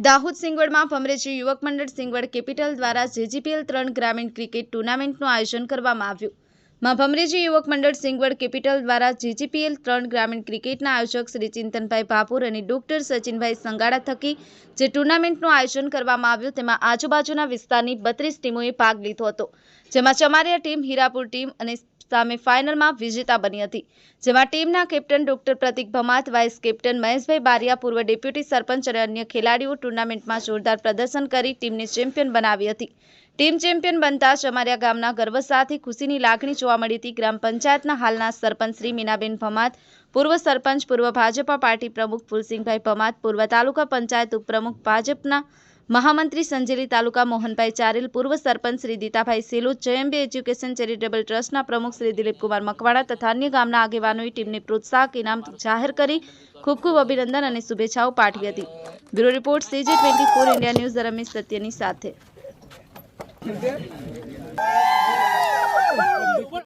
દાહોદ સિંગવડમાં ભમરેજી યુવક મંડળ સિંગવડ કેપિટલ દ્વારા જેજીપીએલ ત્રણ ગ્રામીણ ક્રિકેટ ટુર્નામેન્ટનું આયોજન કરવામાં આવ્યું. માં ભમરેજી યુવક મંડળ સિંગવડ કેપિટલ દ્વારા જીજીપીએલ ત્રણ ગ્રામીણ ક્રિકેટના આયોજક શ્રી ચિંતનભાઈ ભાપુર અને ડોક્ટર સચિનભાઈ સંગાડા થકી જે ટુર્નામેન્ટનું આયોજન કરવામાં આવ્યું તેમાં આજુબાજુના વિસ્તારની બત્રીસ ટીમોએ ભાગ લીધો હતો. જેમાં ચમારિયા ટીમ, હીરાપુર ટીમ અને સામે ફાઇનલમાં વિજેતા બની હતી, જેમાં ટીમના captain doctor Pratik Bhamat, vice captain Maheshbhai Bariya, પૂર્વ ડેપ્યુટી સરપંચ અને અન્ય ખેલાડીઓ ટુર્નામેન્ટમાં જોરદાર પ્રદર્શન કરી ટીમને ચેમ્પિયન બનાવી હતી. ટીમ ચેમ્પિયન બનતા ચમારિયા ગામના ગર્વ સાથે ખુશીની લાગણી જોવા મળી હતી. ગ્રામ પંચાયતના હાલના સરપંચ શ્રી મીનાબેન ભમાત, પૂર્વ સરપંચ, પૂર્વ ભાજપા પાર્ટી પ્રમુખ ફુલસિંહભાઈ ભમાત, પૂર્વ તાલુકા પંચાયત ઉપપ્રમુખ ભાજપના મહામંત્રી સંજેલી તાલુકા મોહનભાઈ ચારેલ, પૂર્વ સરપંચ શ્રી દીતાભાઈ સેલુ, જયંબે એજ્યુકેશન ચેરિટેબલ ટ્રસ્ટના પ્રમુખ શ્રી દિલીપકુમાર મકવાણા તથા અન્ય ગામના આગેવાનોએ ટીમને પ્રોત્સાહક ઇનામ જાહેર કરી ખૂબ ખૂબ અભિનંદન અને શુભેચ્છાઓ પાઠવી હતી. Bureau report CG twenty four India news Ramesh સત્યની સાથે.